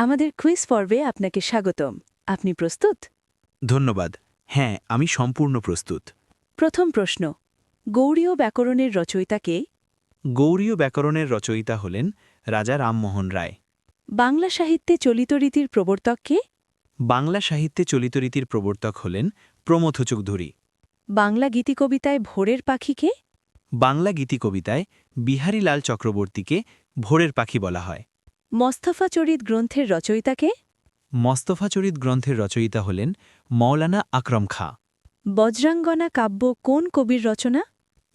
আমাদের কুইজ পর্বে আপনাকে স্বাগতম। আপনি প্রস্তুত? ধন্যবাদ। হ্যাঁ আমি সম্পূর্ণ প্রস্তুত। প্রথম প্রশ্ন। গৌড়ীয় ব্যাকরণের রচয়িতা কে? গৌরীয় ব্যাকরণের রচয়িতা হলেন রাজা রামমোহন রায়। বাংলা সাহিত্যে চলিত রীতির প্রবর্তক কে? বাংলা সাহিত্যে চলিত রীতির প্রবর্তক হলেন প্রমথ চৌধুরী। বাংলা গীতিকবিতায় ভোরের পাখিকে বাংলা গীতিকবিতায় বিহারীলাল চক্রবর্তীকে ভোরের পাখি বলা হয়। মস্তফা চরিত গ্রন্থের রচয়িতাকে মস্তফাচরিত গ্রন্থের রচয়িতা হলেন মৌলানা আকরম খা। বজ্রাঙ্গনা কাব্য কোন কবির রচনা?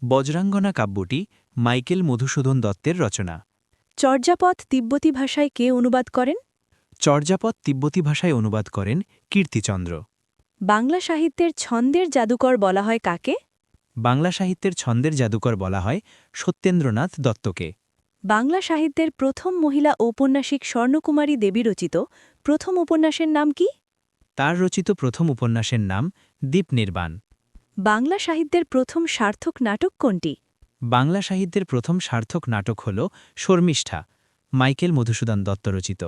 বজ্রাঙ্গনা কাব্যটি মাইকেল মধুসূদন দত্তের রচনা। চর্যাপদ তিব্বতী ভাষায় কে অনুবাদ করেন? চর্যাপদ তিব্বতী ভাষায় অনুবাদ করেন কীর্তিচন্দ্র। বাংলা সাহিত্যের ছন্দের জাদুকর বলা হয় কাকে? বাংলা সাহিত্যের ছন্দের জাদুকর বলা হয় সত্যেন্দ্রনাথ দত্তকে। বাংলা সাহিত্যের প্রথম মহিলা ঔপন্যাসিক স্বর্ণকুমারী দেবী রচিত প্রথম উপন্যাসের নাম কি? তার রচিত প্রথম উপন্যাসের নাম দ্বীপ নির্বাণ বাংলা সাহিত্যের প্রথম সার্থক নাটক কোনটি? বাংলা সাহিত্যের প্রথম সার্থক নাটক হল শর্মিষ্ঠা মাইকেল মধুসূদন দত্ত রচিত।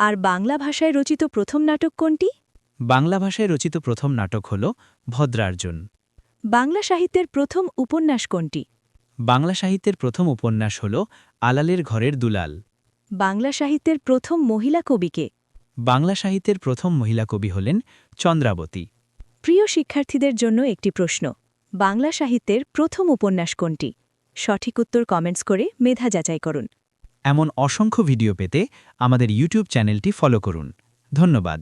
আর বাংলা ভাষায় রচিত প্রথম নাটক কোনটি? বাংলা ভাষায় রচিত প্রথম নাটক হল ভদ্রার্জুন। বাংলা সাহিত্যের প্রথম উপন্যাস কোনটি? বাংলা সাহিত্যের প্রথম উপন্যাস হল আলালের ঘরের দুলাল। বাংলা সাহিত্যের প্রথম মহিলা কবিকে। বাংলা সাহিত্যের প্রথম মহিলা কবি হলেন চন্দ্রাবতী। প্রিয় শিক্ষার্থীদের জন্য একটি প্রশ্ন বাংলা সাহিত্যের প্রথম উপন্যাস কোনটি? সঠিক উত্তর কমেন্টস করে মেধা যাচাই করুন। এমন অসংখ্য ভিডিও পেতে আমাদের ইউটিউব চ্যানেলটি ফলো করুন। ধন্যবাদ।